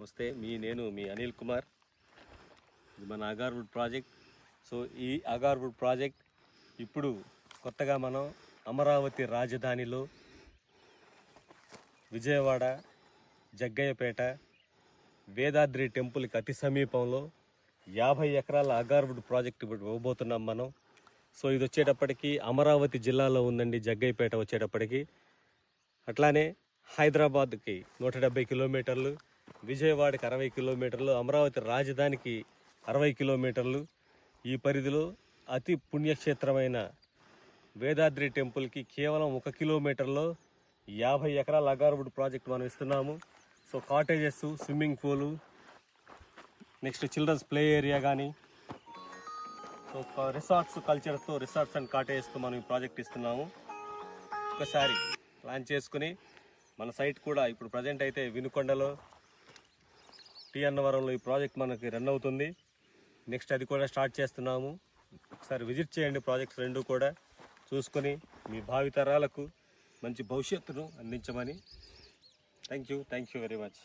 వస్తే మీ నేను మీ అనిల్ కుమార్. ఇది మన అగార్వుడ్ ప్రాజెక్ట్. సో ఈ అగార్వుడ్ ప్రాజెక్ట్ ఇప్పుడు కొత్తగా మనం అమరావతి రాజధానిలో విజయవాడ జగ్గయ్యపేట వేదాద్రి టెంపుల్కి అతి సమీపంలో యాభై ఎకరాల అగార్వుడ్ ప్రాజెక్ట్ ఇప్పుడు ఇవ్వబోతున్నాం మనం. సో ఇది వచ్చేటప్పటికి అమరావతి జిల్లాలో ఉందండి జగ్గయ్యపేట వచ్చేటప్పటికి. అట్లానే హైదరాబాద్కి నూట డెబ్బై కిలోమీటర్లు విజయవాడకి అరవై కిలోమీటర్లు అమరావతి రాజధానికి అరవై కిలోమీటర్లు. ఈ పరిధిలో అతి పుణ్యక్షేత్రమైన వేదాద్రి టెంపుల్కి కేవలం ఒక కిలోమీటర్లో యాభై ఎకరాల అగార్వుడ్ ప్రాజెక్ట్ మనం ఇస్తున్నాము. So cottages swimming pool next childrens play area కానీ సో రిసార్ట్స్ కల్చర్తో రిసార్ట్స్ అండ్ కాటేజెస్తో మనం ఈ ప్రాజెక్ట్ ఇస్తున్నాము. ఒకసారి ప్లాన్ చేసుకుని మన సైట్ కూడా ఇప్పుడు ప్రజెంట్ అయితే వినుకొండలో టీ అన్నవరంలో ఈ ప్రాజెక్ట్ మనకి రన్ అవుతుంది. నెక్స్ట్ అది కూడా స్టార్ట్ చేస్తున్నాము. ఒకసారి విజిట్ చేయండి ప్రాజెక్ట్స్ రెండు కూడా. చూసుకొని మీ భావితరాలకు మంచి భవిష్యత్తును అందించమని. Thank you thank you very much